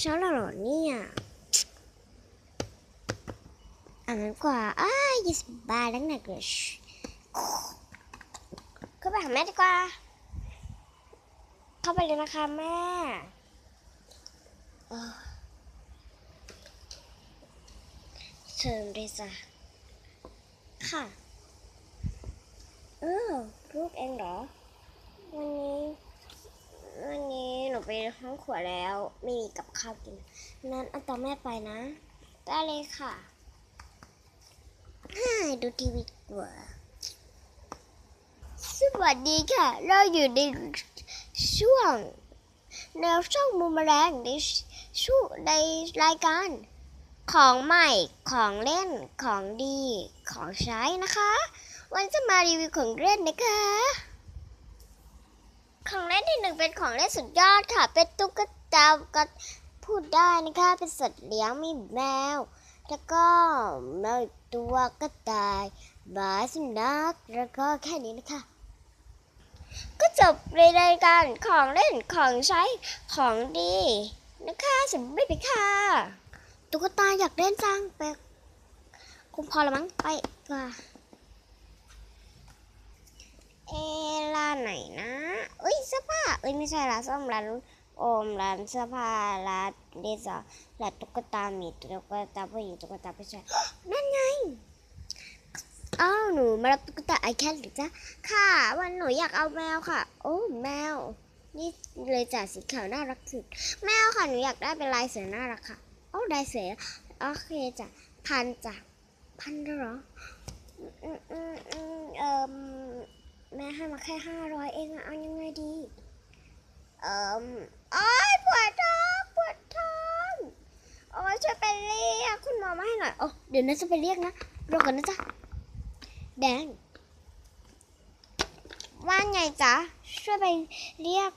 เช้าแล้วเหรอเนี่ยอ่านกว่าอ้ายยี่สิบบาทแล้วนะเกิดเข้าไปหาแม่ดีกว่า เข้าไปเลยนะคะแม่เชิญเลยจ้ะค่ะเออลูกเองเหรอ วันนี้ วันนี้ นูไปห้องขวดแล้วไม่มีกับข้าวกิน นั้นเอาตามแม่ไปนะได้เลยค่ะฮ่าดูทีวีดีกว่าสวัสดีค่ะ เราอยู่ในช่วงแนวช่องมุมแมลงในช่วงในรายการ ของใหม่ของเล่นของดีของใช้นะคะ วันจะมารีวิวของเล่นนะคะ ของเล่นที่หนึ่งเป็นของเล่นสุดยอดค่ะ เป็นตุ๊กตาก็พูดได้นะคะเป็นสัตว์เลี้ยงมีแมว แล้วก็แมวตัวก็ตายหมาสุนัขแล้วก็แค่นี้นะคะก็จบในรายการของเล่นของใช้ของดีนะคะสำเร็จไปค่ะตุ๊กตาอยากเล่นจังไปคงพอละมั้งไปกว่าเอร้านไหนนะ อผ้าเอ้ยไม่ใช่ร้านส้มร้านโอมร้านเสื้อผ้าร้านเดซอร์ร้านตุ๊กตาหมีตุ๊กตาผู้หญิงตุ๊กตาผู้ชายนั่นไงอ้าวหนูมารับตุ๊กตาไอแคทหรือจ๊ะค่ะ วันหนูอยากเอาแมวค่ะ โอ้แมว นี่เลยจ้ะสีขาวน่ารักสุดแมวค่ะหนูอยากได้เป็นลายเสือน่ารักค่ะโอ้ลายเสือโอเคจ้ะพันจ้ะพันหรออืมอืมอืมเอ่มแม่ให้มาแค่ห้าร้อยเองอะเอายังไงดี เอ่อโอ้ยปวดท้องปวดท้องโอ้ยช่วยไปเรียกคุณหมอมาให้หน่อยโอ้เดี๋ยวนะจะไปเรียกนะรอก่อนนะจ๊ะแดงว่าไงจ๊ะช่วยไปเรียก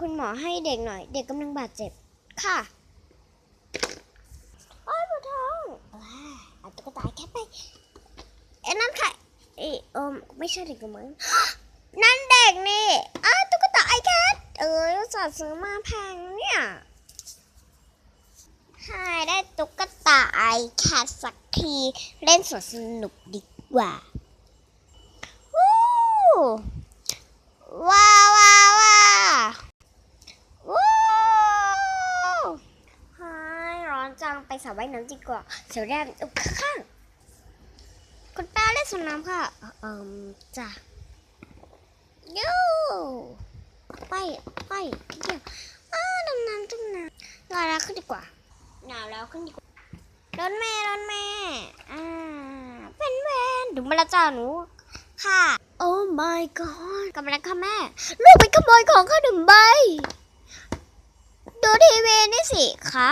คุณหมอให้เด็กหน่อย เด็กกำลังบาดเจ็บค่ะโอ้ยปวดท้องว้าเอาตุ๊กตาแค่ไปเอ้นั่นค่ะเอยออไม่ใช่เด็กกับมึงนั่นเด็กนี่อ้าวตุ๊กตาไอแค ทเอจักซื้อมาแพงเนี่ยใช่ได้ตุ๊กตาไอแคทสักทีเล่นสวนสนุกดีกว่าวู้ว้าวว้าวว้าววู้ไฮร้อนจังไปสระว่ายน้ำดีกว่าเสียวแรมอุกข้างคุณป้าเล่นสวนน้ำค่ะเอ่มจ้ะยูไป ไปเดี๋ยวอ้าดำน้ำดำน้ำหนาวแล้วขึ้นดีกว่าหนาวแล้วขึ้นดีกว่าร้อนแม่ร้อนแม่อ่าเป็นแวนดูมาล้วจ้าหนูค่ะ โอ้ my god กำลังค่ะแม่ ลูกไปขโมยของข้าหนึ่งใบดูทีวีนี่สิคะ